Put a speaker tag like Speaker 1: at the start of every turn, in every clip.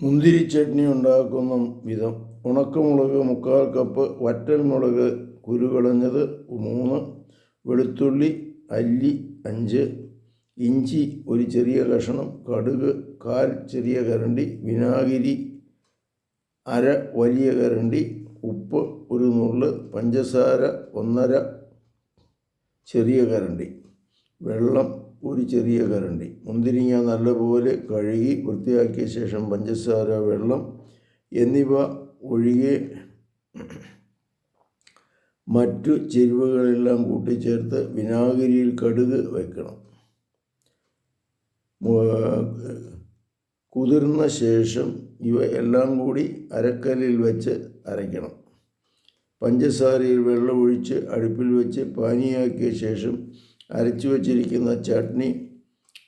Speaker 1: മുന്തിരി ചട്നി ഉണ്ടാക്കുന്ന വിധം ഉണക്കമുളക് മുക്കാൽ കപ്പ് വറ്റൽ മുളക് കുരുകളഞ്ഞത് മൂന്ന് വെളുത്തുള്ളി അല്ലി അഞ്ച് ഇഞ്ചി ഒരു ചെറിയ കഷണം കടുക് കാൽ ചെറിയ കരണ്ടി വിനാഗിരി അര വലിയ കരണ്ടി ഉപ്പ് ഒരു നുള്ള് പഞ്ചസാര ഒന്നര ചെറിയ കരണ്ടി വെള്ളം ഒരു ചെറിയ കരണ്ടി. മുന്തിരിങ്ങ നല്ലപോലെ കഴുകി വൃത്തിയാക്കിയ ശേഷം പഞ്ചസാര വെള്ളം എന്നിവ ഒഴികെ മറ്റു ചേരുവകളെല്ലാം കൂട്ടിച്ചേർത്ത് വിനാഗിരിയിൽ കടുക് വയ്ക്കണം കുതിർന്ന ശേഷം ഇവ എല്ലാം കൂടി അരക്കല്ലിൽ വെച്ച് അരയ്ക്കണം. പഞ്ചസാരയിൽ വെള്ളമൊഴിച്ച് അടുപ്പിൽ വെച്ച് പാനിയാക്കിയ ശേഷം അരച്ചു വച്ചിരിക്കുന്ന ചട്നി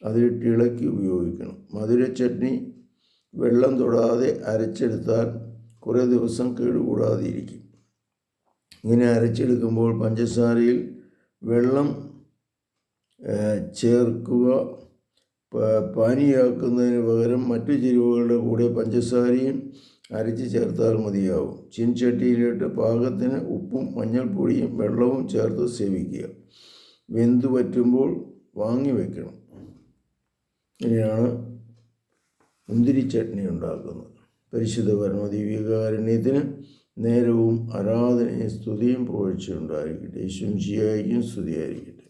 Speaker 1: അതിലിട്ട് ഇളക്കി ഉപയോഗിക്കണം. മധുര ചട്നി വെള്ളം തൊടാതെ അരച്ചെടുത്താൽ കുറേ ദിവസം കേടുകൂടാതെ ഇരിക്കും ഇങ്ങനെ അരച്ചെടുക്കുമ്പോൾ പഞ്ചസാരയിൽ വെള്ളം ചേർക്കുക പാനിയാക്കുന്നതിന് പകരം മറ്റു ചേരുവകളുടെ കൂടെ പഞ്ചസാരയും അരച്ച് ചേർത്താൽ മതിയാവും. ചിൻചട്ടിയിലിട്ട് പാകത്തിന് ഉപ്പും മഞ്ഞൾപ്പൊടിയും വെള്ളവും ചേർത്ത് സേവിക്കുക. വെന്ത് പറ്റുമ്പോൾ വാങ്ങി വെക്കണം. ഇങ്ങനെയാണ് മുന്തിരി ചട്നി ഉണ്ടാക്കുന്നത്. പരിശുദ്ധ പരമദിവ്യകാരുണ്യത്തിന് നേരവും ആരാധനയും സ്തുതിയും പുകഴ്ചയുണ്ടായിരിക്കട്ടെ യേശും ശിയായിരിക്കും സ്തുതിയായിരിക്കട്ടെ.